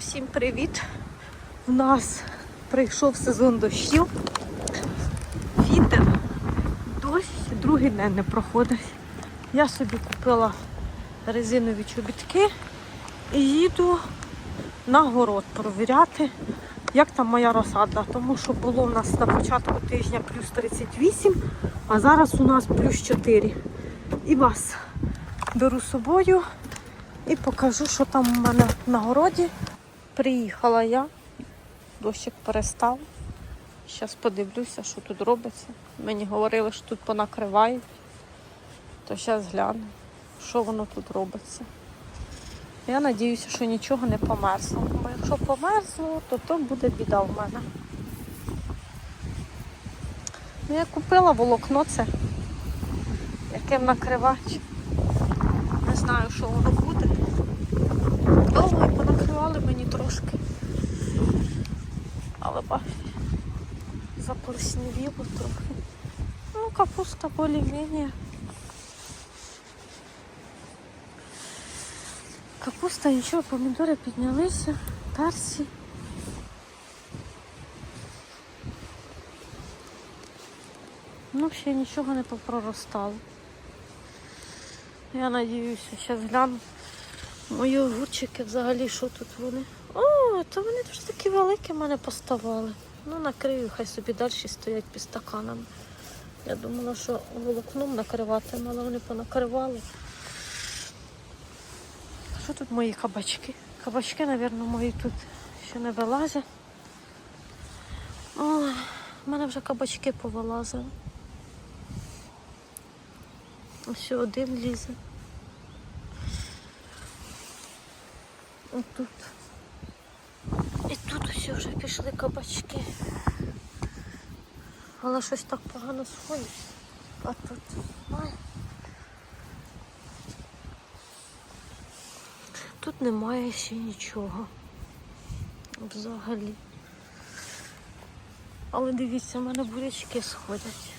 Всім привіт! У нас прийшов сезон дощів. Вітер, дощ другий день не проходить. Я собі купила резинові чобітки і їду на город провіряти, як там моя розсада. Тому що було у нас на початку тижня плюс 38, а зараз у нас плюс 4. І вас беру з собою і покажу, що там у мене на городі. Приїхала я, дощик перестав. Зараз подивлюся, що тут робиться. Мені говорили, що тут понакривають. То зараз гляну, що воно тут робиться. Я сподіваюся, що нічого не померзло. Бо якщо померзло, то то буде біда в мене. Ну, Я купила волокно це, яким накривач. Не знаю, що воно буде. Довго і мені трошки. Але бачите, заплесневіло трохи. Ну, капуста більш-менш. Капуста нічого, помідори піднялися, персі. Ну, ще нічого не попроростало. Я надіюся, зараз гляну. Мої огурчики взагалі, що тут вони? О, то вони дуже такі великі в мене поставали. Ну, накрию, хай собі далі стоять під стаканами. Я думала, що волокном накривати, але вони понакривали. Що тут мої кабачки? Кабачки, мабуть, мої тут ще не вилазять. О, в мене вже кабачки повилазили. Ось один лізе. Отут. І тут усі вже пішли кабачки. Але щось так погано сходить. А тут. Ой. Тут немає ще нічого. Взагалі. Але дивіться, в мене бурячки сходять.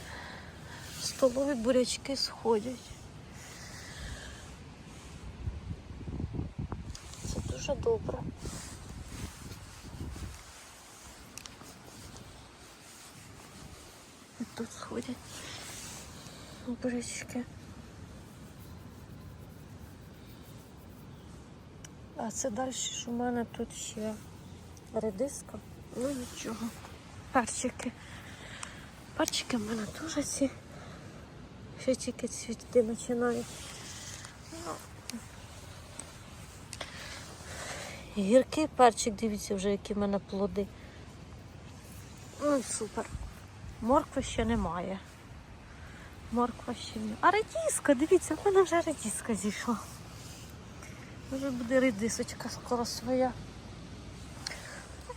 Столові бурячки сходять. Це дуже добре. Тут сходять бурячки. А це далі, що в мене тут ще редиска. Ну нічого. Перчики. Перчики в мене теж ці. Ще тільки цвіти починають. Ну. Гіркий перчик, дивіться вже, які в мене плоди. Ну, супер. Моркви ще немає. Морква ще немає. А редіска, дивіться, в мене вже редіска зійшла. Вже буде редисочка скоро своя.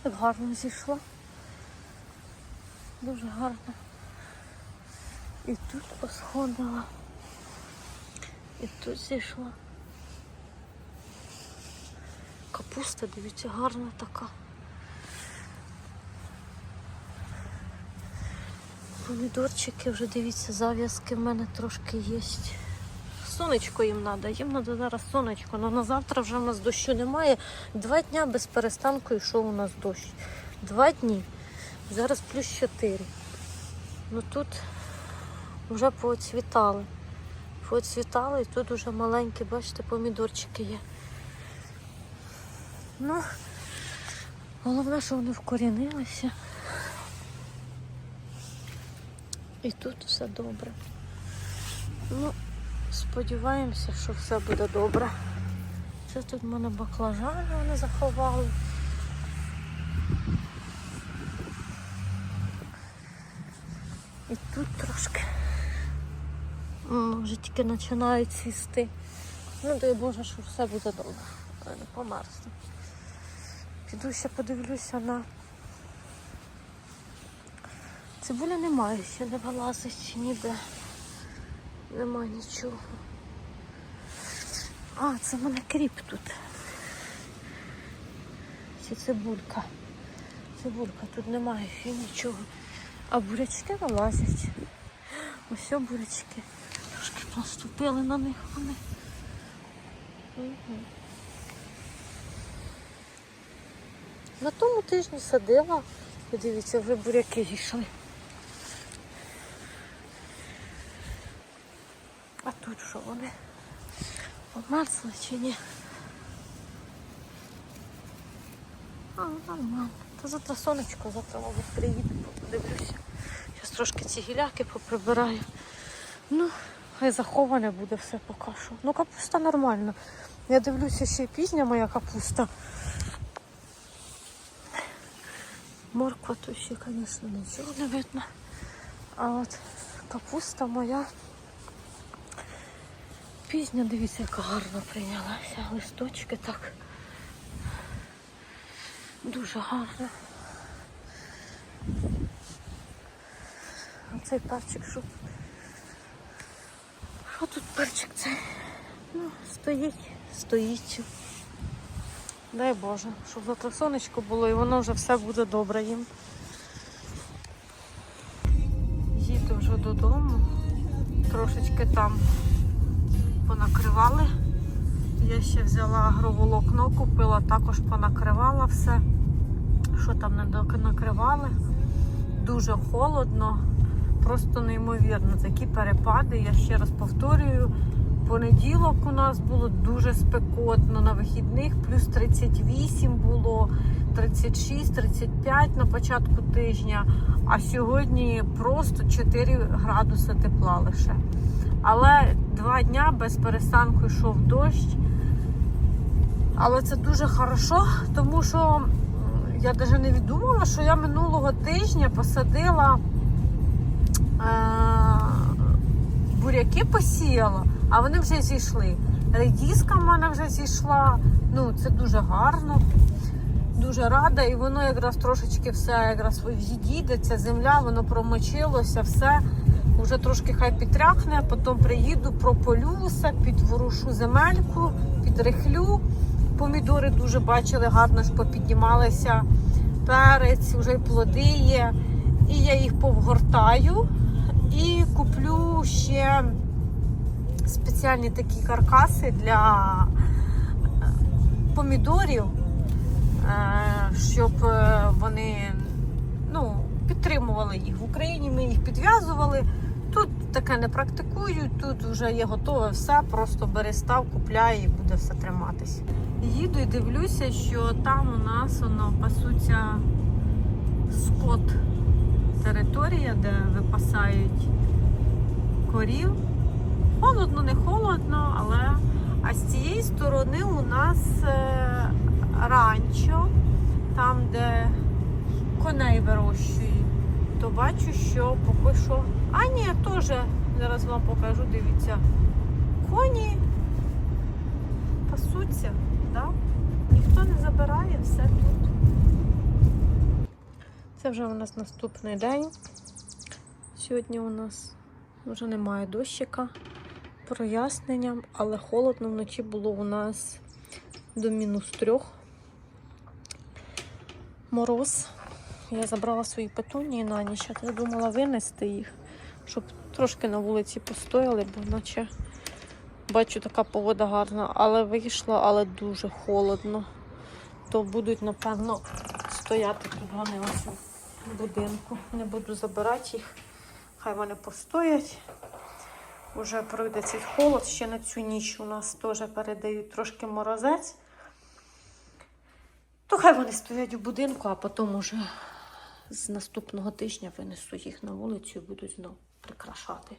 Як гарно зійшла. Дуже гарно. І тут посходила. І тут зійшла. Капуста, дивіться, гарна така. Помідорчики вже дивіться, зав'язки в мене трошки є. Сонечко їм треба, їм треба зараз сонечко, але на завтра вже в нас дощу немає. Два дня без перестанку йшов у нас дощ. Два дні. Зараз плюс 4. Ну тут вже поцвітали. Поцвітали і тут вже маленькі, бачите, помідорчики є. Ну, головне, що вони вкорінилися. І тут все добре. Ну, сподіваємося, що все буде добре. Це тут в мене баклажани вони заховали. І тут трошки. Вже тільки починають цвісти. Ну, дай Боже, що все буде добре. Не померзну. Піду ще подивлюся на. Цибуля немає, ще не вилазить ніде. Нема нічого. А, це в мене кріп тут. Чи цибулька. Цибулька, тут немає ще нічого. А бурячки вилазять. Ось бурячки. Трошки наступили на них вони. Угу. На тому тижні садила. І дивіться, вже буряки зійшли. А тут що вони? Померзли чи ні? А, нормально. Та завтра сонечко, завтра, мабуть, приїде, подивлюся. Зараз трошки ці гіляки поприбираю. Ну, хай заховане буде все поки що. Ну, капуста нормальна. Я дивлюся, ще й пізня моя капуста. Морква тут ще, звісно, нічого не видно. А от капуста моя пізня, дивіться, яка гарно прийнялася. Листочки так. Дуже гарно. А цей перчик, що? Що тут перчик цей? Ну, стоїть, стоїть. Дай Боже, щоб завтра сонечко було і воно вже все буде добре їм. Їду вже додому. Трошечки там понакривали. Я ще взяла агроволокно, купила, також понакривала все. Що там не накривали. Дуже холодно, просто неймовірно. Такі перепади. Я ще раз повторюю. Понеділок у нас було дуже спекотно на вихідних, плюс 38 було, 36, 35 на початку тижня, а сьогодні просто 4 градуси тепла лише. Але два дня без перестанку йшов дощ. Але це дуже хорошо, тому що я навіть не відумала, що я минулого тижня посадила е- буряки посіяла, а вони вже зійшли. Редіска в мене вже зійшла. Ну, це дуже гарно. Дуже рада, і воно якраз трошечки все якраз відійде, ця земля, воно промочилося, все. Уже трошки хай підтряхне, потім приїду, прополю все, підворушу земельку, підрихлю. Помідори дуже бачили, гарно ж попіднімалися. Перець, вже й плоди є. І я їх повгортаю і куплю ще спеціальні такі каркаси для е, помідорів, е, щоб е, вони ну, підтримували їх. В Україні ми їх підв'язували. Тут таке не практикую, тут вже є готове все, просто бери став, купляй і буде все триматись. Їду і дивлюся, що там у нас воно пасуться скот територія, де випасають корів. Холодно, не холодно, але а з цієї сторони у нас е, ранчо, там, де коней вирощують, то бачу, що поки що. А ні, теж зараз вам покажу, дивіться. Коні пасуться, да? ніхто не забирає, все тут. Це вже у нас наступний день. Сьогодні у нас вже немає дощика, прояснення, але холодно вночі було у нас до мінус трьох. Мороз. Я забрала свої петунії на ніч, я думала винести їх, щоб трошки на вулиці постояли, бо наче бачу, така погода гарна, але вийшла, але дуже холодно. То будуть, напевно, стояти тут вони ось будинку. Не буду забирати їх. Хай вони постоять. Уже пройде цей холод. Ще на цю ніч у нас теж передають трошки морозець. То хай вони стоять у будинку, а потім уже з наступного тижня винесу їх на вулицю і будуть знову прикрашати.